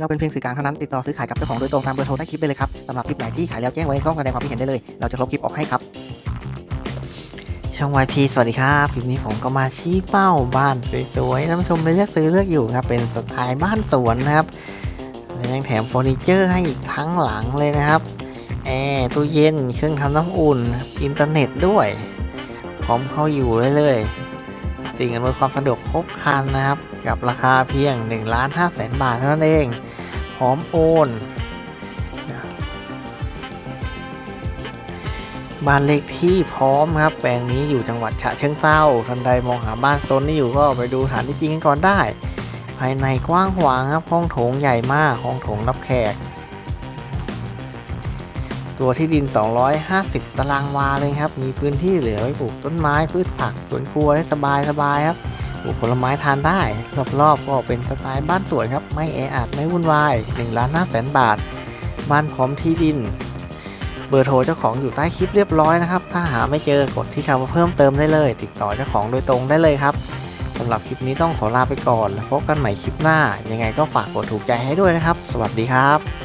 เราเป็นเพียงสื่อกลางเท่านั้นติดต่อซื้อขายกับเจ้าของโดยตรงตามเบอร์โทรใต้คลิปได้เลยครับสำหรับคลิปไหนที่ขายแล้วแจ้งไว้ในช่องแสดงความคิดเห็นได้เลย เราจะลบคลิปออกให้ครับ ช่อง YP สวัสดีครับคลิปนี้ผมก็มาชี้เป้าบ้านสวยๆท่านผู้ชมเลือกซื้อเลือกอยู่ครับเป็นสไตล์บ้านสวนนะครับและยังแถมเฟอร์นิเจอร์ให้อีกทั้งหลังเลยนะครับแอร์ตู้เย็นเครื่องทำน้ำอุ่นอินเทอร์เน็ตด้วยพร้อมเข้าอยู่เลยเลย สิ่งอำนวยความสะดวกครบครันนะครับ กับราคาเพียง1ล้าน5แสนบาทเท่านั้นเองพร้อมโอนบ้านเลขที่พร้อมครับ แปลงนี้อยู่จังหวัดฉะเชิงเทราท่านใดมองหาบ้านโซนนี้อยู่ก็ไปดูสถานที่จริงกันก่อนได้ ภายในกว้างขวางครับห้องโถงใหญ่มากห้องโถงรับแขก ตัวที่ดิน 250 ตารางวาเลยครับ มีพื้นที่เหลือไว้ปลูกต้นไม้พืชผักสวนครัวได้สบายสบายๆครับปลูกผลไม้ทานได้ รอบๆก็เป็นสไตล์บ้านสวยครับ ไม่แออัดไม่วุ่นวาย1ล้าน5แสนบาท บ้านพร้อมที่ดิน เบอร์โทรเจ้าของอยู่ใต้คลิปเรียบร้อยนะครับ ถ้าหาไม่เจอกดที่คำว่าเพิ่มเติมได้เลย ติดต่อเจ้าของโดยตรงได้เลยครับสำหรับคลิปนี้ต้องขอลาไปก่อนแล้วพบกันใหม่คลิปหน้า ยังไงก็ฝากกดถูกใจให้ด้วยนะครับ สวัสดีครับ